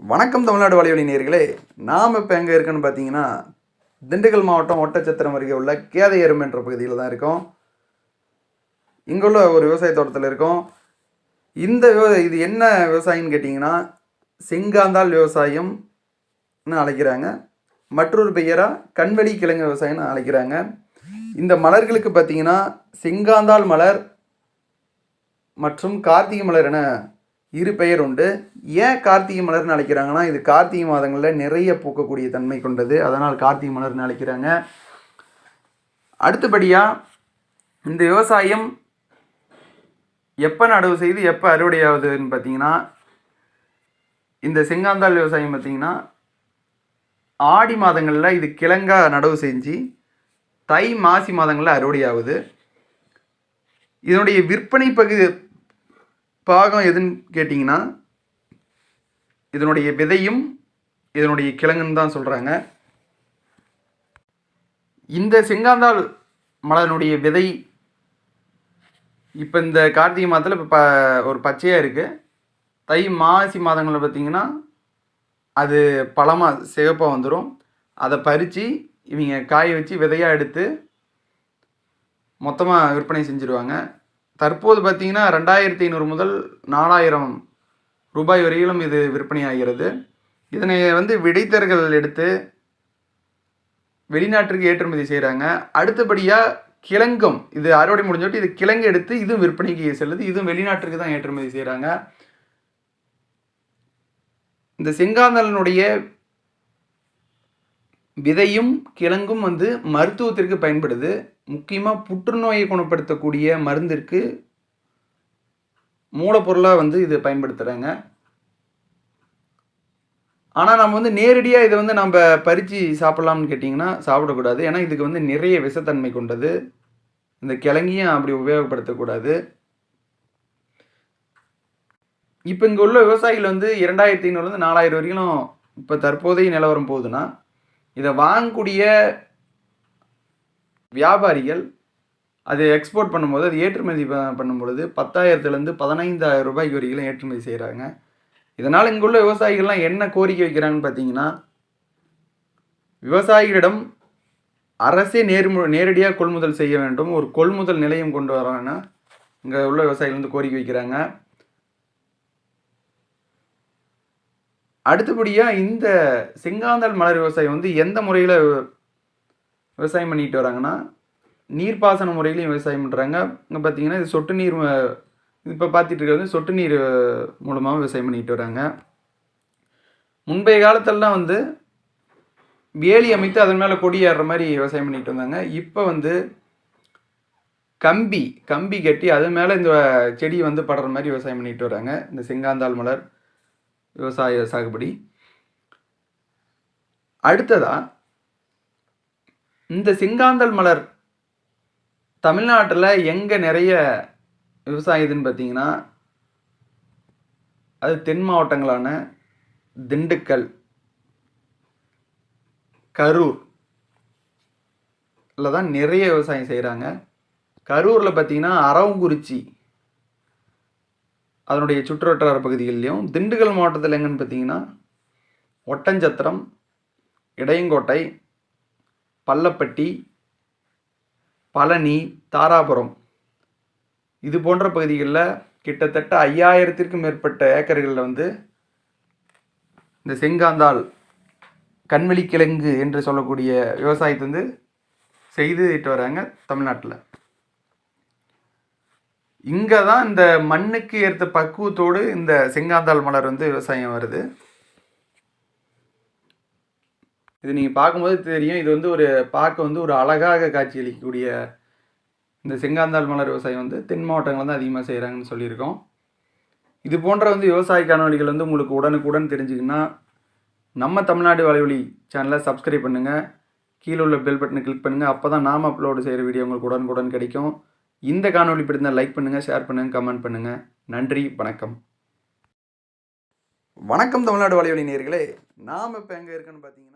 வணக்கம் தமிழ்நாடு வலைவழி நேர்களே நாம் இப்போ எங்கே இருக்குன்னு பார்த்தீங்கன்னா திண்டுக்கல் மாவட்டம் ஒட்டச்சத்திரம் அருகே உள்ள கேதையரும் என்ற பகுதியில் தான் இருக்கோம். இங்குள்ள ஒரு விவசாய தோட்டத்தில் இருக்கோம். இந்த விவ- இது என்ன விவசாயம்னு கேட்டிங்கன்னா செங்காந்தால் விவசாயம்னு அழைக்கிறாங்க. மற்றொரு பெயராக கண்வெளி கிழங்கு விவசாயம்னு அழைக்கிறாங்க. இந்த மலர்களுக்கு பார்த்தீங்கன்னா செங்காந்தால் மலர் மற்றும் கார்த்திகை மலர் என இரு பெயர் உண்டு. ஏன் கார்த்திகை மலர்னு அழைக்கிறாங்கன்னா இது கார்த்திகை மாதங்களில் நிறைய பூக்கக்கூடிய தன்மை கொண்டது. அதனால் கார்த்திகை மலர்னு அழைக்கிறாங்க. அடுத்தபடியாக இந்த விவசாயம் எப்போ நடவு செய்து எப்போ அறுவடை ஆகுதுன்னு பார்த்தீங்கன்னா இந்த செங்காந்தாள் விவசாயம் பார்த்தீங்கன்னா ஆடி மாதங்களில் இது கிழங்கா நடவு செஞ்சு தை மாசி மாதங்களில் அறுவடை ஆகுது இதனுடைய விற்பனை பகுதி பாகம் எதுன்னு கேட்டிங்கன்னா இதனுடைய விதையும் இதனுடைய கிழங்குன்னு தான் சொல்கிறாங்க இந்த செங்காந்தாள் மலரினுடைய விதை இப்போ இந்த கார்த்திகை மாதத்தில் இப்போ ப ஒரு பச்சையாக இருக்குது தை மாசி மாதங்களில் பார்த்தீங்கன்னா அது பழமாக சிகப்பாக வந்துடும் அதை பறித்து இவங்க காய வச்சு விதையாக எடுத்து மொத்தமாக விற்பனை செஞ்சுருவாங்க. தற்போது பார்த்தீங்கன்னா ரெண்டாயிரத்தி ஐநூறு முதல் நாலாயிரம் ரூபாய் வரையிலும் இது விற்பனை ஆகிறது இதனை வந்து விடைத்தர்கள் எடுத்து வெளிநாட்டிற்கு ஏற்றுமதி செய்கிறாங்க அடுத்தபடியாக கிழங்கும் இது அறுவடை முடிஞ்சோட்டு இது கிழங்கு எடுத்து இதுவும் விற்பனைக்கு செல்லுது. இதுவும் வெளிநாட்டிற்கு தான் ஏற்றுமதி செய்கிறாங்க இந்த செங்காந்தலனுடைய விதையும் கிழங்கும் வந்து மருத்துவத்திற்கு பயன்படுது. முக்கியமாக புற்றுநோயை குணப்படுத்தக்கூடிய மருந்திற்கு மூலப்பொருளாக வந்து இது பயன்படுத்துகிறாங்க ஆனால் நம்ம வந்து நேரடியாக இதை வந்து நம்ம பறித்து சாப்பிட்லாம்னு கேட்டிங்கன்னா சாப்பிடக்கூடாது. ஏன்னா இதுக்கு வந்து நிறைய விஷத்தன்மை கொண்டது. இந்த கிழங்கையும் அப்படி உபயோகப்படுத்தக்கூடாது. இப்போ இங்கே உள்ள விவசாயிகள் வந்து இரண்டாயிரத்தி ஐநூறுலேருந்து நாலாயிரம் வரைக்கும் இப்போ தற்போதைய நிலவரம் போகுதுன்னா இதை வாங்கக்கூடிய வியாபாரிகள் அது எக்ஸ்போர்ட் பண்ணும்போது அது ஏற்றுமதி ப- பண்ணும் பொழுது பத்தாயிரத்துலேருந்து பதினைந்தாயிரம் ரூபாய்க்கு வரைக்கும் ஏற்றுமதி செய்கிறாங்க இதனால் இங்குள்ள விவசாயிகள்லாம் என்ன கோரிக்கை வைக்கிறாங்கன்னு பார்த்தீங்கன்னா விவசாயிகளிடம் அரசே நேர்மு நேரடியாக கொள்முதல் செய்ய வேண்டும். ஒரு கொள்முதல் நிலையம் கொண்டு வராங்கன்னா இங்கே உள்ள விவசாயிகள் வந்து கோரிக்கை வைக்கிறாங்க. அடுத்தபடியாக இந்த செங்காந்தல் மலர் விவசாயம் வந்து எந்த முறையில் விவசாயம் பண்ணிட்டு வராங்கன்னா நீர்ப்பாசன முறையிலையும் விவசாயம் பண்ணுறாங்க இங்கே பார்த்தீங்கன்னா இது சொட்டு நீர் இப்போ பார்த்துட்டு இருக்கிறது சொட்டு நீர் மூலமாக விவசாயம் பண்ணிட்டு வராங்க. முந்தைய காலத்திலலாம் வந்து வேலி அமைத்து அதன் மேலே கொடி ஏறுற மாதிரி விவசாயம் பண்ணிட்டு வந்தாங்க இப்போ வந்து கம்பி கம்பி கட்டி அது மேலே இந்த செடி வந்து படுற மாதிரி விவசாயம் பண்ணிட்டு வராங்க. இந்த செங்காந்தாள் மலர் விவசாய சாகுபடி. அடுத்ததாக இந்த செங்காந்தல் மலர் தமிழ்நாட்டில் எங்கே நிறைய விவசாயத்துன்னு பார்த்தீங்கன்னா அது தென் மாவட்டங்களான திண்டுக்கல் கரூர் தான் நிறைய விவசாயம் செய்கிறாங்க கரூரில் பார்த்தீங்கன்னா அரவங்குறிச்சி அதனுடைய சுற்றுவட்டார பகுதிகள்லையும் திண்டுக்கல் மாவட்டத்தில் எங்கன்னு பார்த்தீங்கன்னா ஒட்டஞ்சத்திரம் இடையங்கோட்டை பள்ளப்பட்டி பழனி தாராபுரம். இது போன்ற பகுதிகளில் கிட்டத்தட்ட ஐயாயிரத்திற்கும் மேற்பட்ட ஏக்கர்களில் வந்து இந்த செங்காந்தாள் கண்வெளி கிழங்கு என்று சொல்லக்கூடிய விவசாயத்தை வந்து செய்துட்டு வராங்க தமிழ்நாட்டில். இங்கே தான் இந்த மண்ணுக்கு ஏற்ற பக்குவத்தோடு இந்த செங்காந்தாள் மலர் வந்து விவசாயம் வருது. இது நீங்கள் பார்க்கும்போது தெரியும். இது வந்து ஒரு பார்க்க வந்து ஒரு அழகாக காட்சியளிக்கக்கூடிய இந்த செங்காந்தாள் மலர் விவசாயம் வந்து தென் மாவட்டங்களில் தான் அதிகமாக செய்கிறாங்கன்னு சொல்லியிருக்கோம். இது போன்ற வந்து விவசாய காணொளிகள் வந்து உங்களுக்கு உடனுக்குடன் தெரிஞ்சுக்கணுன்னா நம்ம தமிழ்நாடு வலைவலி சேனலை சப்ஸ்கிரைப் பண்ணுங்கள் கீழே உள்ள பெல் பட்டனை கிளிக் பண்ணுங்கள் அப்போ தான் நாம் அப்லோடு செய்கிற வீடியோ உங்களுக்கு உடனுக்குடன் கிடைக்கும். இந்த காணொளி பிடித்தால் லைக் பண்ணுங்கள் ஷேர் பண்ணுங்கள் கமெண்ட் பண்ணுங்கள் நன்றி வணக்கம். வணக்கம் தமிழ்நாடு வலைவலி நேர்களே நாம் இப்போ எங்கே இருக்குன்னு பார்த்தீங்கன்னா